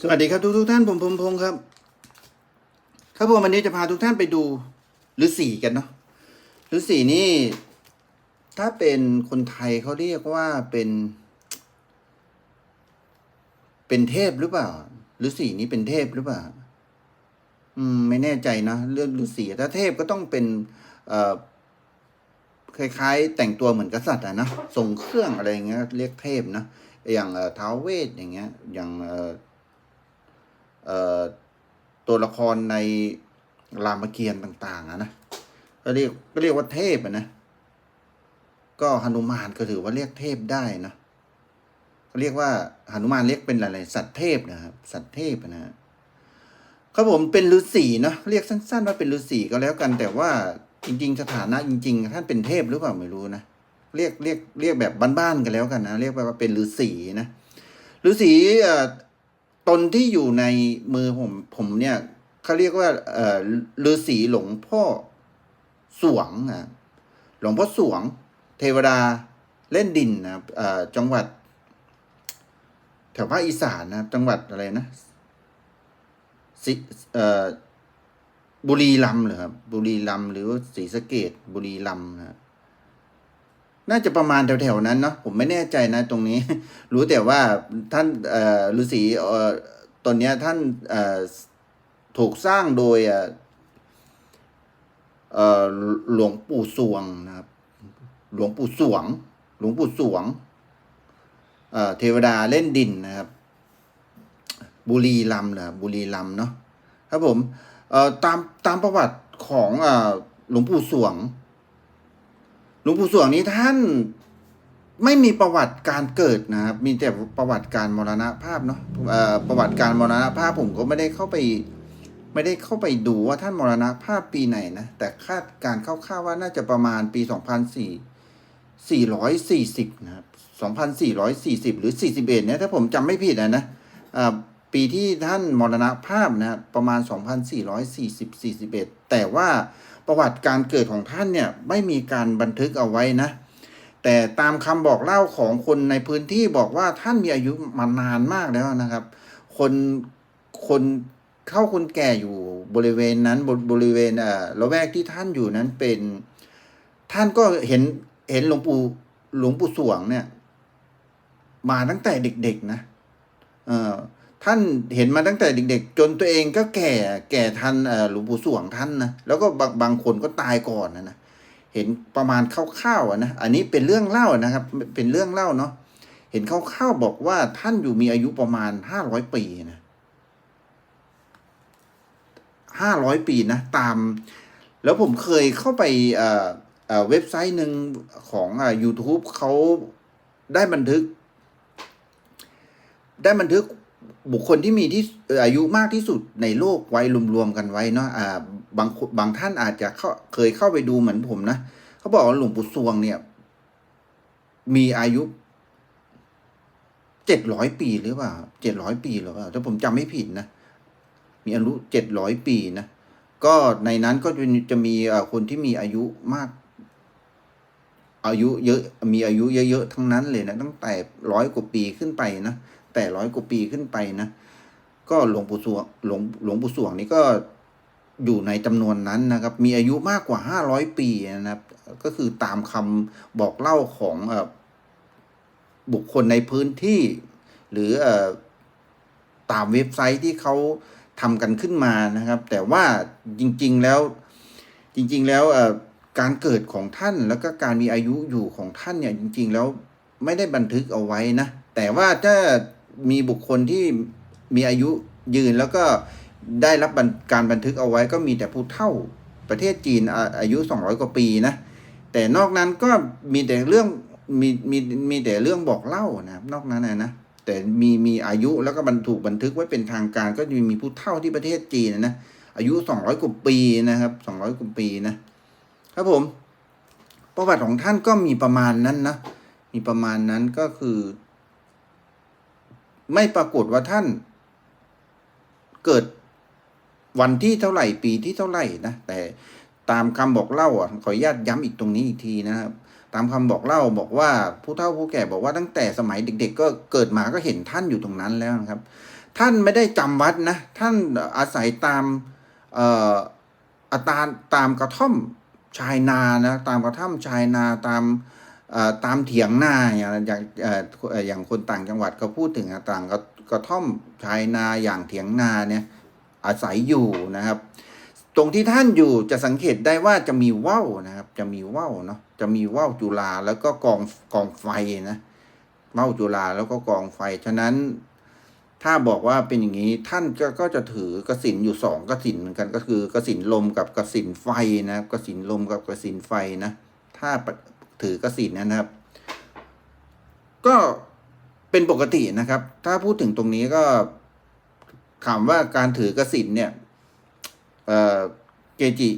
สวัสดีครับทุกทุกท่านผมพงพงศ์ครับ ครับผมวันนี้จะพาทุกท่านไปดูฤาษีกันเนาะฤาษีนี่ ถ้าเป็นคนไทยเขาเรียกว่าเป็น เป็นเทพหรือเปล่าฤาษีนี้เป็นเทพหรือเปล่า อืม ไม่แน่ใจนะเรื่องฤาษีถ้าเทพก็ต้องเป็นเอ่อคล้ายๆ แต่งตัวเหมือนกษัตริย์อะนะส่งเครื่องอะไรอย่างเงี้ยเรียกเทพนะอย่างเอ่อท้าวเวทอย่างเงี้ย อย่างเอ่อ ตัวละครในรามเกียรติ์ต่าง ๆนะก็เรียกก็เรียกว่าเทพนะก็หนุมานก็ถือว่าเรียกเทพได้นะเขาเรียกว่าหนุมานเรียกเป็นอะไรสัตว์เทพนะครับสัตว์เทพนะครับผมเป็นฤาษีเนาะเรียกสั้น ๆ ว่าเป็นฤาษีก็แล้วกัน แต่ว่าจริง ๆ สถานะจริง ๆ ท่านเป็นเทพหรือเปล่าไม่รู้นะเรียกเรียกเรียกแบบบ้านๆกันแล้วกันนะเรียกว่าเป็นฤาษีนะฤาษีเอ่อ ตนที่อยู่ในมือผมผมเนี่ยเขาเรียกว่าเอ่อฤาษีหลวงพ่อสวงนะหลวงพ่อสวง เทวดาเล่นดินนะเออจังหวัด แถวภาคอีสานนะจังหวัดอะไรนะสิเอ่อบุรีรัมย์เหรอครับบุรีรัมย์หรือว่าศรีสะเกดบุรีรัมย์นะครับ น่าจะประมาณแถวๆนั้นเนาะผมไม่แน่ใจนะตรงนี้ รู้แต่ว่าท่านฤาษีตอนเนี้ยท่านถูกสร้างโดยหลวงปู่สวงนะครับ หลวงปู่สวง หลวงปู่สวงเทวดาเล่นดินนะครับ บุรีรัมย์เหรอบุรีรัมย์เนาะครับผมตามตามประวัติของหลวงปู่สวง หลวงปู่สวงนี้ท่านไม่มีประวัติการเกิดนะครับ มีแต่ประวัติการมรณภาพเนาะประวัติการมรณภาพผมก็ไม่ได้เข้าไป ไม่ได้เข้าไปดูว่าท่านมรณภาพปีไหนนะ แต่คาดการคร่าวๆว่าน่าจะประมาณปี2004 440 นะครับ 2440 หรือ 41เนี่ยถ้าผมจำไม่ผิดนะนะ ปีที่ท่านมรณภาพนะประมาณ 2440 41 แต่ว่าประวัติการเกิดของท่านเนี่ยไม่มีการบันทึกเอาไว้นะ แต่ตามคำบอกเล่าของคนในพื้นที่บอกว่าท่านมีอายุมานานมากแล้วนะครับ คนคนเข้าคนแก่อยู่บริเวณนั้นบบริเวณเอ่อละแวกที่ท่านอยู่นั้นเป็น ท่านก็เห็นเห็นหลวงปู่หลวงปู่สวงเนี่ย มาตั้งแต่เด็กๆนะ เอ่อ ท่านเห็นมาตั้งแต่เด็กๆ จนตัวเองก็แก่แก่ทันหลวงปู่สวงท่านนะแล้วก็บางบางคนก็ตายก่อนนะนะเห็นประมาณคร่าวๆนะอันนี้เป็นเรื่องเล่านะครับ เป็นเรื่องเล่าเนาะเห็นคร่าวๆบอกว่าท่านอยู่มีอายุประมาณห้าร้อยปีนะห้าร้อยปีนะตาม แล้วผมเคยเข้าไปเอ่อเว็บไซต์หนึ่งของอ่า YouTube เขาได้บันทึก ได้บันทึก บุคคลที่มีที่อายุมากที่สุดในโลกไว้รวมๆกันไว้เนาะอ่าบางบางท่านอาจจะเข้าเคยเข้าไปดูเหมือนผมนะเขาบอกว่าหลวงปู่สวงเนี่ย มีอายุเจ็ดร้อยปีหรือเปล่าเจ็ดร้อยปีหรือเปล่าถ้าผมจำไม่ผิดนะมีอายุเจ็ดร้อยปีนะก็ในนั้นก็จะจะมีคนที่มีอายุมาก อายุเยอะมีอายุเยอะๆทั้งนั้นเลยนะตั้งแต่ร้อยกว่าปีขึ้นไปนะ แต่ร้อยกว่าปีขึ้นไปนะ ก็หลวงปู่สวงหลวงหลวงปู่สวงนี่ก็อยู่ในจำนวนนั้นนะครับ มีอายุมากกว่าห้าร้อยปีนะครับ ก็คือตามคำบอกเล่าของอบุคคลในพื้นที่ หรืออตามเว็บไซต์ที่เขาทำกันขึ้นมานะครับ แต่ว่าจริง ๆแล้วจริง ๆ แล้วการเกิดของท่านแล้วก็การมีอายุอยู่ของท่านเนี่ยจริง ๆ แล้วไม่ได้บันทึกเอาไว้นะ แต่ว่าถ้า มีบุคคลที่มีอายุยืนแล้วก็ได้รับบการบันทึกเอาไว้ก็มีแต่ผู้เฒ่าประเทศจีนอาอายุ 200 กว่าปีนะ แต่นอกนั้นก็มีแต่เรื่องมีมีมีแต่เรื่องบอกเล่านะครับนอกนั้นนะนะแต่มีมีอายุแล้วก็บรรถูกบันทึกไว้เป็นทางการ ก็จะมีผู้เฒ่าที่ประเทศจีนนะนะอายุ 200 กว่าปีนะครับ 200 กว่าปีนะครับผมประวัติของท่านก็มีประมาณนั้นนะมีประมาณนั้นก็คือ ไม่ปรากฏว่าท่าน เกิดวันที่เท่าไหร่ปีที่เท่าไหร่นะแต่ตามคำบอกเล่าอะขออนุญาตย้ำอีกตรงนี้อีกทีนะครับ ตามคำบอกเล่าบอกว่าผู้เฒ่าผู้แก่บอกว่าตั้งแต่สมัยเด็ก ๆ ก็เกิดมาก็เห็นท่านอยู่ตรงนั้นแล้วนะครับ ท่านไม่ได้จำวัดนะท่านอาศัยตามอาตามตามกระท่อมชายนานะตามกระท่อมชายนาตาม ตามเถียงนาอย่างอย่างอย่างคนต่างจังหวัดเขาพูดถึงต่างกระกระท่อมชายนาอย่างเถียงนาเนี่ยอาศัยอยู่นะครับ ตรงที่ท่านอยู่จะสังเกตได้ว่าจะมีว่าวนะครับ จะมีว่าวเนาะจะมีว่าวจุฬาแล้วก็กองกองไฟนะว่าวจุฬาแล้วก็กองไฟฉะนั้นถ้าบอกว่าเป็นอย่างนี้ท่านก็ก็จะถือกสินอยู่สองกสินเหมือนกันก็คือกสินลมกับกสินไฟนะกสินลมกับกสินไฟนะถ้า ถือกสินนะครับ ก็เป็นปกตินะครับ ถ้าพูดถึงตรงนี้ก็ถามว่าการถือกสินเนี่ยเเกจิ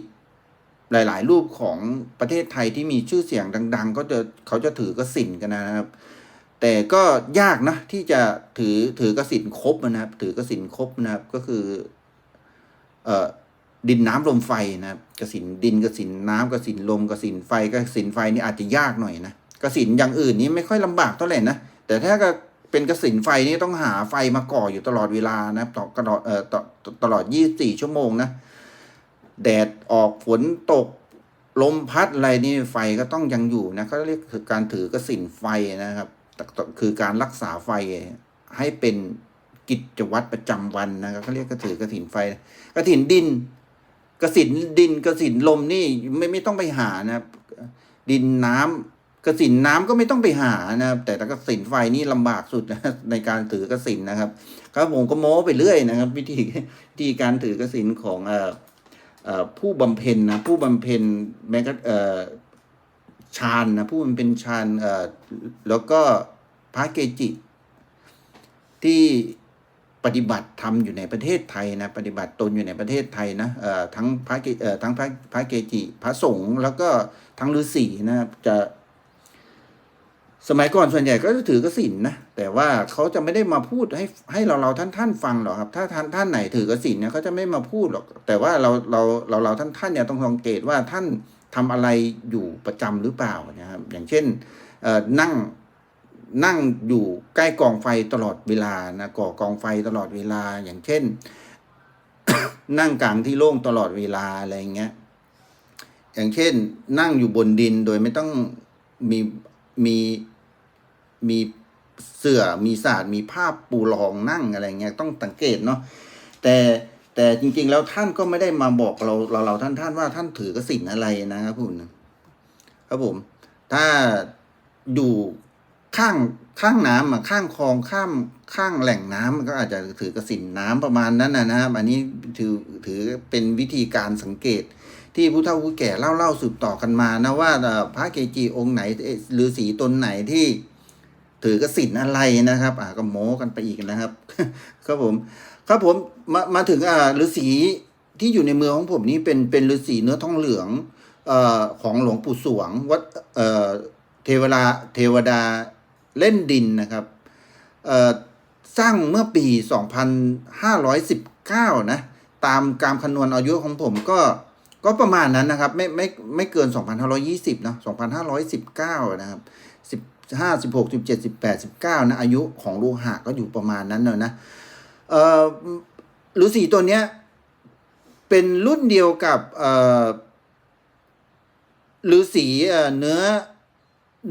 หลาย ๆ รูปของประเทศไทยที่มีชื่อเสียงดัง ๆ ก็จะเขาจะถือกสินกันนะครับ แต่ก็ยากนะที่จะถือถือกสินครบนะครับ ถือกสินครบนะครับก็คือ เอ่อ ดินน้ำลมไฟนะครับกสินดินกสินน้ำกสินลมกสินไฟกสินไฟนี่อาจจะยากหน่อยนะกสินอย่างอื่นนี้ไม่ค่อยลำบากเท่าไหร่นะแต่ถ้าก็เป็นกสินไฟนี่ต้องหาไฟมาก่ออยู่ตลอดเวลานะครับตลอดเอ่อตตลอดยี่สี่ชั่วโมงนะแดดออกฝนตกลมพัดอะไรนี่ไฟก็ต้องยังอยู่นะเขาเรียกคือการถือกสินไฟนะครับคือการรักษาไฟให้เป็นกิจวัตรประจำวันนะครับเขาเรียกกระถือกสินไฟกระถินดิน กสินดินกสินลมนี่ไม่ไม่ต้องไปหานะครับดินน้ำกสินน้ำก็ไม่ต้องไปหานะครับ แต่กสินไฟนี่ลำบากสุดนะในการถือกสินนะครับครับผมก็โม้ไปเรื่อยนะครับ วิธีวิธีการถือกสินของเอ่อเอ่อผู้บำเพ็ญนะผู้บำเพ็ญแม้กระเอ่อฌานนะผู้บำเพ็ญฌานเอ่อแล้วก็พระเกจิที่ ปฏิบัติธรรมอยู่ในประเทศไทยนะปฏิบัติตนอยู่ในประเทศไทยนะเอ่อทั้งพระเกเอ่อทั้งพระพระเกจิพระสงฆ์แล้วก็ทั้งฤาษีนะจะสมัยก่อนส่วนใหญ่ก็จะถือกสินนะแต่ว่าเขาจะไม่ได้มาพูดให้ให้เราเราท่านท่านฟังหรอกครับ ถ้าท่านท่านไหนถือกสินเนี่ยเขาจะไม่มาพูดหรอก แต่ว่าเราเราเราเราท่านท่านเนี่ยต้องสังเกตว่าท่านทำอะไรอยู่ประจำหรือเปล่านะครับอย่างเช่นนั่ง นั่งอยู่ใกล้กองไฟตลอดเวลานะก่อกองไฟตลอดเวลาอย่างเช่น นั่งกลางที่โล่งตลอดเวลาอะไรเงี้ยอย่างเช่น นั่งอยู่บนดินโดยไม่ต้องมีมีมีเสื่อมีศาสตร์มีภาพปูรองนั่งอะไรเงี้ยต้องสังเกตเนาะแต่แต่จริง ๆ แล้วท่านก็ไม่ได้มาบอกเราเราเราท่านท่านว่าท่านถือกสินอะไรนะครับผมครับผม ถ้าอยู่ ข้างข้างน้ำอะข้างคลองข้ามข้างแหล่งน้ำมันก็อาจจะถือกระสินน้ำประมาณนั้นนะนะครับ อันนี้ถือถือเป็นวิธีการสังเกต ที่ผู้เฒ่าผู้แก่เล่าเล่าสืบต่อกันมานะว่าพระเกจิองค์ไหนเอ่อฤาษีตนไหนที่ถือกระสินอะไรนะครับ อ่าก็โม้กันไปอีกนะครับ ครับผมครับผมมามาถึงอ่าฤาษีที่อยู่ในเมืองของผมนี่เป็นเป็นฤาษีเนื้อทองเหลืองเอ่อของหลวงปู่สวงวัดเอ่อเทวดาเทวดา เล่นดินนะครับสร้างเมื่อปี 2519 นะ ตามการคำนวณอายุของผมก็ก็ประมาณนั้นนะครับ ไม่ไม่ไม่เกิน 2,520นอะ2,519 นะครับสิบห้าสิบหกสิบเจ็ดสิบแปดสิบเก้านะ อายุของโลหะก็อยู่ประมาณนั้นเนอะนะเอ่อฤาษีตัวเนี้ยเป็นรุ่นเดียวกับเอ่อฤาษีเอ่อเนื้อ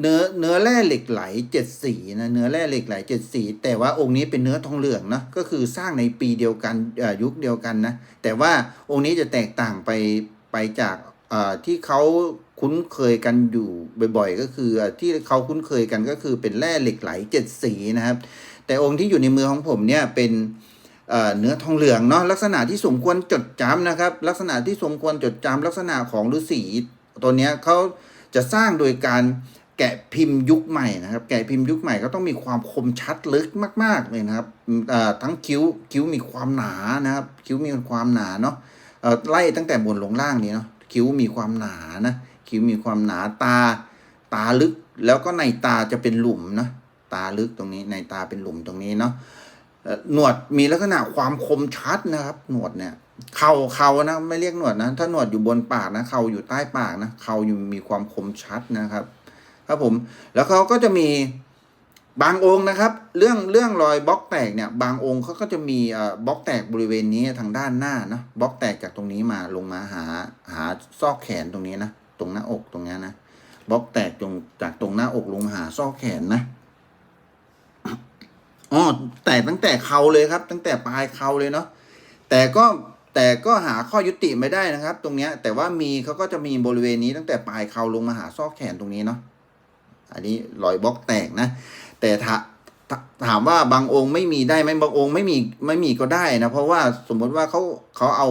เนื้อเนื้อแร่เหล็กไหลเจ็ดสีนะเนื้อแร่เหล็กไหลเจ็ดสีแต่ว่าองค์นี้เป็นเนื้อทองเหลืองนะก็คือสร้างในปีเดียวกันยุคเดียวกันนะแต่ว่าองค์นี้จะแตกต่างไปไปจากที่เขาคุ้นเคยกันอยู่บ่อยๆ ก็คือที่เขาคุ้นเคยกันก็คือเป็นแร่เหล็กไหลเจ็ดสีนะครับ แต่องค์ที่อยู่ในมือของผมเนี่ยเป็นเนื้อทองเหลืองเนาะลักษณะที่สมควรจดจำนะครับ ลักษณะที่สมควรจดจำลักษณะของฤาษีตัวเนี้ยเขาจะสร้างโดยการ แกะพิมพ์ยุคใหม่นะครับ แกะพิมพ์ยุคใหม่ก็ต้องมีความคมชัดลึกมาก ๆเลยนะครับทั้งคิ้วคิ้วมีความหนานะครับ คิ้วมีความหนาเนาะไล่ตั้งแต่บนลงล่างนี้เนาะคิ้วมีความหนานะคิ้วมีความหนาตา ตาลึกแล้วก็ในตาจะเป็นหลุมนะตาลึกตรงนี้ในตาเป็นหลุมตรงนี้เนาะหนวดมีลักษณะความคมชัดนะครับ หนวดเนี่ยเข่าเข่านะไม่เรียกหนวดนะถ้าหนวดอยู่บนปากนะเข่าอยู่ใต้ปากนะเข่าอยู่มีความคมชัดนะครับ ครับผม แล้วเขาก็จะมีบางองค์นะครับ เรื่องเรื่องรอยบล็อกแตกเนี่ย บางองค์เขาก็จะมีบล็อกแตกบริเวณนี้ทางด้านหน้านะบล็อกแตกจากตรงนี้มาลงมาหาหาซอกแขนตรงนี้นะตรงหน้าอกตรงนี้นะบล็อกแตกตรงจากตรงหน้าอกลงมาหาซอกแขนนะอ๋อแตกตั้งแต่เข่าเลยครับ ตั้งแต่ปลายเข่าเลยเนาะแต่ก็แต่ก็หาข้อยุติไม่ได้นะครับ ตรงเนี้ย แต่ว่ามีเขาก็จะมีบริเวณนี้ตั้งแต่ปลายเข่าลงมาหาซอกแขนตรงนี้เนาะ อันนี้รอยบล็อกแตกนะ แต่ถ้าถามว่าบางองค์ไม่มีได้ไหมบางองค์ไม่มีไม่มีก็ได้นะ เพราะว่าสมมติว่าเขาเขาเอา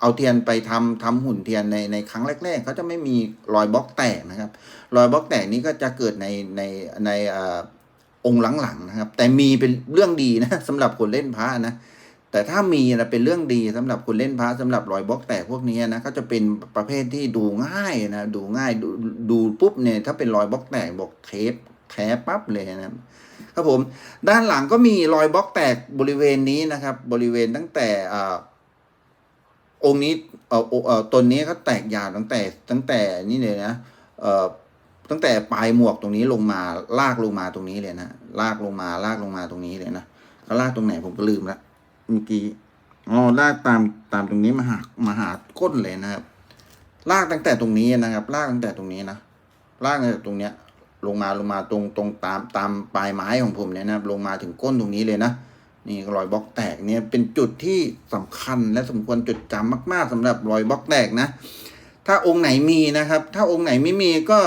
เอาเทียนไปทำทำหุ่นเทียนในในครั้งแรก ๆเขาจะไม่มีรอยบล็อกแตกนะครับ รอยบล็อกแตกนี้ก็จะเกิดในในในออองค์หลังๆนะครับ แต่มีเป็นเรื่องดีนะสำหรับคนเล่นพระนะ แต่ถ้ามีนะเป็นเรื่องดีสำหรับคนเล่นพระสำหรับรอยบล็อกแตกพวกนี้นะก็จะเป็นประเภทที่ดูง่ายนะดูง่ายดูดูปุ๊บเนี่ยถ้าเป็นรอยบล็อกแตกบอกเทปแท้ปั๊บเลยนะครับครับผมด้านหลังก็มีรอยบล็อกแตกบริเวณนี้นะครับ บริเวณตั้งแต่อ่าองค์นี้เอ่อเอ่อตนนี้ก็แตกยาวตั้งแต่ตั้งแต่นี่เลยนะเอ่อตั้งแต่ปลายหมวกตรงนี้ลงมาลากลงมาตรงนี้เลยนะลากลงมาลากลงมาตรงนี้เลยนะแล้วลากตรงไหนผมก็ลืมละ เมื่อกี้อ๋อลากตามตามตรงนี้มาหามาหาก้นเลยนะครับ ลากตั้งแต่ตรงนี้นะครับ ลากตั้งแต่ตรงนี้นะลากตั้งแต่ตรงเนี้ย ลงมาลงมาตรงตรงตามตามปลายไม้ของผมเนี่ยนะครับ ลงมาถึงก้นตรงนี้เลยนะนี่รอยบล็อกแตกเนี่ยเป็นจุดที่สำคัญและสมควรจดจำมาก ๆสำหรับรอยบล็อกแตกนะ ถ้าองค์ไหนมีนะครับ ถ้าองค์ไหนไม่มีก็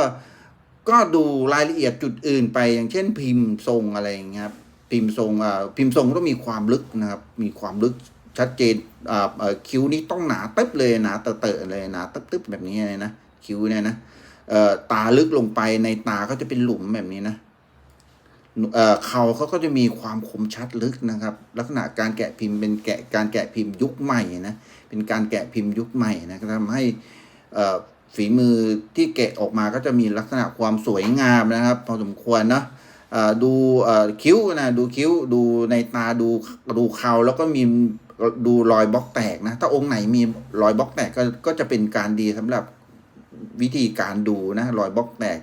ก็ดูรายละเอียดจุดอื่นไปอย่างเช่นพิมพ์ทรงอะไรอย่างเงี้ยครับ พิมพ์ทรงอ่าพิมพ์ทรงต้องมีความลึกนะครับ มีความลึกชัดเจนอ่าคิ้วนี้ต้องหนาตึ๊บเลยหนาเตอะๆเลยหนาตึ๊บๆแบบนี้เลยนะคิ้วเนี่ยนะเอ่อตาลึกลงไปในตาก็จะเป็นหลุมแบบนี้นะเอ่อเขาเขาก็จะมีความคมชัดลึกนะครับ ลักษณะการแกะพิมพ์เป็นแกะการแกะพิมพ์ยุคใหม่นะเป็นการแกะพิมพ์ยุคใหม่นะก็ทำให้เอ่อฝีมือที่แกะออกมาก็จะมีลักษณะความสวยงามนะครับ พอสมควรนะเอ่อ ดูคิ้วนะดูคิ้วดูในตาดูดูเขาแล้วก็มีดูรอยบล็อกแตกนะ ถ้าองค์ไหนมีรอยบล็อกแตกก็ก็จะเป็นการดีสำหรับวิธีการดูนะรอยบล็อกแตก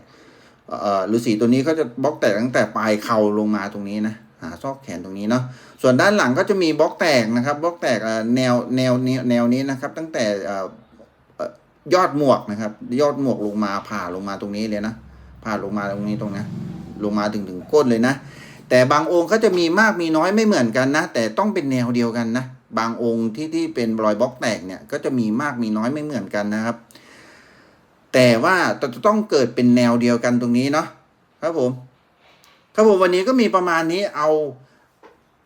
ฤาษีตัวนี้ก็จะบล็อกแตกตั้งแต่ปลายเข่าลงมาตรงนี้นะหาซอกแขนตรงนี้เนาะส่วนด้านหลังก็จะมีบล็อกแตกนะครับบล็อกแตกแนวแนวแนวแนวนี้นะครับ ตั้งแต่ยอดหมวกนะครับ ยอดหมวกลงมาผ่าลงมาตรงนี้เลยนะผ่าลงมาตรงนี้ตรงนี้ ลงมาถึงถึงก้นเลยนะ แต่บางองค์ก็จะมีมากมีน้อยไม่เหมือนกันนะ แต่ต้องเป็นแนวเดียวกันนะ บางองค์ที่ที่เป็นรอยบล็อกแตกเนี่ยก็จะมีมากมีน้อยไม่เหมือนกันนะครับ แต่ว่าจะต้องเกิดเป็นแนวเดียวกันตรงนี้เนาะครับผม ครับผมวันนี้ก็มีประมาณนี้เอา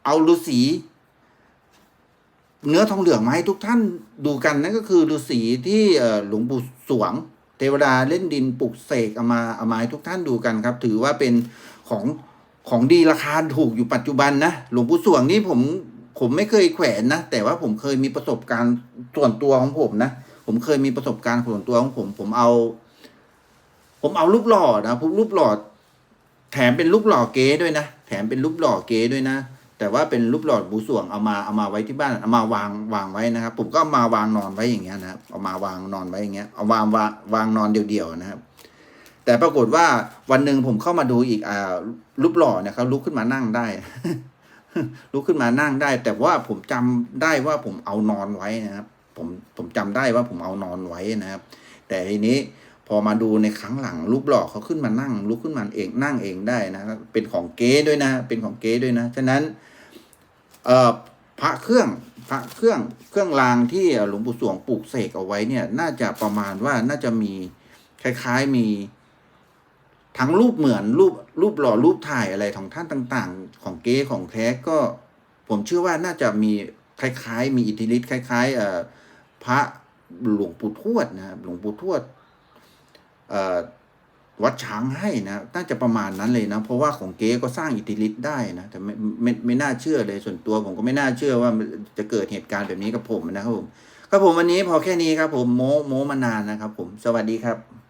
เอาฤาษีเนื้อทองเหลืองมาให้ทุกท่านดูกันนั่นก็คือฤาษีที่หลวงปู่สวง ทวดาเล่นดินปลุกเสกเอามาเอามาให้ทุกท่านดูกันครับ ถือว่าเป็นของของดีราคาถูกอยู่ปัจจุบันนะหลวงปู่สวงนี่ผมผมไม่เคยแขวนนะ แต่ว่าผมเคยมีประสบการณ์ส่วนตัวของผมนะ ผมเคยมีประสบการณ์ส่วนตัวของผม ผมเอา ผมเอารูปหล่อนะผมรูปหล่อแถมเป็นรูปหล่อเก๋ด้วยนะแถมเป็นรูปหล่อเก๋ด้วยนะ แต่ว่าเป็นรูปหล่อบูสวงเอามาเอามาไว้ที่บ้านเอามาวางวางไว้นะครับ ผมก็มาวางนอนไว้อย่างเงี้ยนะครับเอามาวางนอนไว้อย่างเงี้ยเอาวางวางวางนอนเดี่ยวๆนะครับ แต่ปรากฏว่าวันหนึ่งผมเข้ามาดูอีกอ่ารูปหล่อเนี่ยเขาลุกขึ้นมานั่งได้ลุกขึ้นมานั่งได้ แต่ว่าผมจำได้ว่าผมเอานอนไว้นะครับ ผมผมจำได้ว่าผมเอานอนไว้นะครับ แต่ทีนี้พอมาดูในครั้งหลังรูปหล่อเขาขึ้นมานั่งลุกขึ้นมาเองนั่งเองได้นะครับเป็นของเก๊ด้วยนะ เป็นของเก๊ด้วยนะ ฉะนั้น เอ่อพระเครื่องพระเครื่องเครื่องรางที่หลวงปู่สวงปลูกเสกเอาไว้เนี่ย น่าจะประมาณว่าน่าจะมีคล้าย ๆมีทั้งรูปเหมือนรูปรูปหล่อรูปถ่ายอะไรของท่านต่าง ๆ ของเก๊ของแท้ก็ ผมเชื่อว่าน่าจะมีคล้ายๆ มีอิทธิฤทธิ์คล้ายๆพระหลวงปู่ทวดนะครับหลวงปู่ทวดเอ่อ วัดช้างให้นะน่าจะประมาณนั้นเลยนะ เพราะว่าของเก๊ก็สร้างอิทธิฤทธิ์ได้นะแต่ไม่ไม่ไม่น่าเชื่อเลยส่วนตัวผมก็ไม่น่าเชื่อว่าจะเกิดเหตุการณ์แบบนี้กับผมนะครับผมครับผมวันนี้พอแค่นี้ครับผมโม้โม้มานานนะครับผมสวัสดีครับ